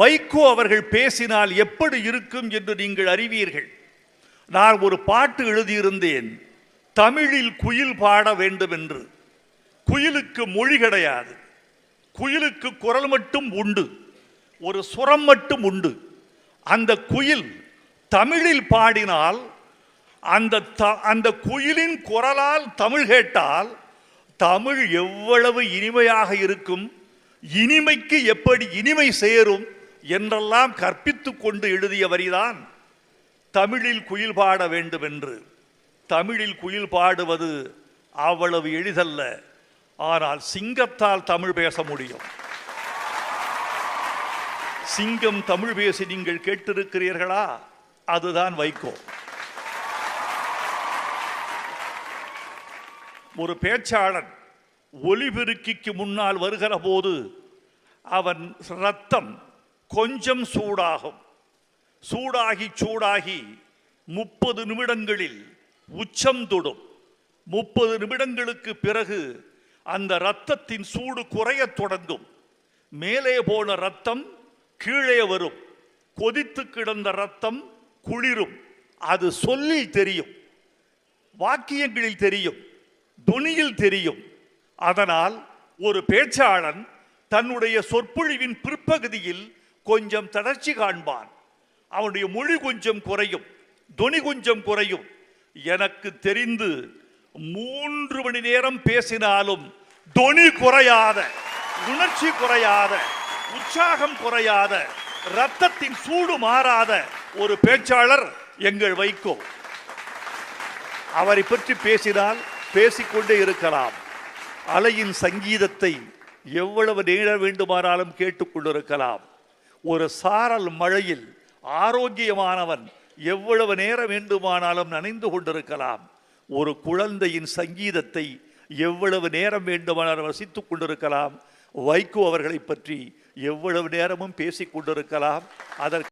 வைகோ அவர்கள் பேசினால் எப்படி இருக்கும் என்று நீங்கள் அறிவீர்கள்? நான் ஒரு பாட்டு எழுதியிருந்தேன் தமிழில் குயில் பாட வேண்டும் என்று குயிலுக்கு மொழி கிடையாது. குயிலுக்கு குரல் மட்டும் உண்டு. ஒரு சுரம் மட்டும் உண்டு. அந்த குயில் தமிழில் பாடினால் அந்த த- அந்த குயிலின் குரலால் தமிழ் கேட்டால் தமிழ் எவ்வளவு இனிமையாக இருக்கும்? இனிமைக்கு எப்படி இனிமை சேரும்? என்றெல்லாம் கற்பித்து கொண்டு எழுதிய வரிதான் தமிழில் குயில் பாட வேண்டும் என்று தமிழில் குயில் பாடுவது அவ்வளவு எளிதல்ல. ஆனால் சிங்கத்தால் தமிழ் பேச முடியும். சிங்கம் தமிழ் பேசி நீங்கள் கேட்டிருக்கிறீர்களா? அதுதான் வைகோ. ஒரு பேச்சாளன் ஒலிபெருக்கிக்கு முன்னால் வருகிற போது அவன் ரத்தம் கொஞ்சம் சூடாகும். சூடாகி சூடாகி முப்பது நிமிடங்களில் உச்சம் தொடும். முப்பது நிமிடங்களுக்கு பிறகு அந்த இரத்தத்தின் சூடு குறையத் தொடங்கும். மேலே போன ரத்தம் கீழே வரும். கொதித்து கிடந்த ரத்தம் குளிரும். அது சொல்லில் தெரியும். வாக்கியங்களில் தெரியும். துணியில் தெரியும். அதனால் ஒரு பேச்சாளன் தன்னுடைய சொற்பொழிவின் பிற்பகுதியில் கொஞ்சம் தளர்ச்சி காண்பான். அவனுடைய மொழி கொஞ்சம் குறையும் துணி கொஞ்சம் குறையும். எனக்கு தெரிந்து மூன்று மணி நேரம் பேசினாலும் தொனி குறையாத உணர்ச்சி குறையாத உற்சாகம் குறையாத ரத்தத்தின் சூடு மாறாத ஒரு பேச்சாளர் எங்கள் வைகோ. அவரை பற்றி பேசினால் பேசிக்கொண்டே இருக்கலாம். அலையின் சங்கீதத்தை எவ்வளவு நேர வேண்டுமானாலும் கேட்டுக்கொண்டிருக்கலாம். ஒரு சாரல் மழையில் ஆரோக்கியமானவன் எவ்வளவு நேரம் வேண்டுமானாலும் நனைந்து கொண்டிருக்கலாம். ஒரு குழந்தையின் சங்கீதத்தை எவ்வளவு நேரம் வேண்டுமானாலும் ரசித்துக் கொண்டிருக்கலாம். வைகோ அவர்களை பற்றி எவ்வளவு நேரமும் பேசிக் கொண்டிருக்கலாம். அதற்கு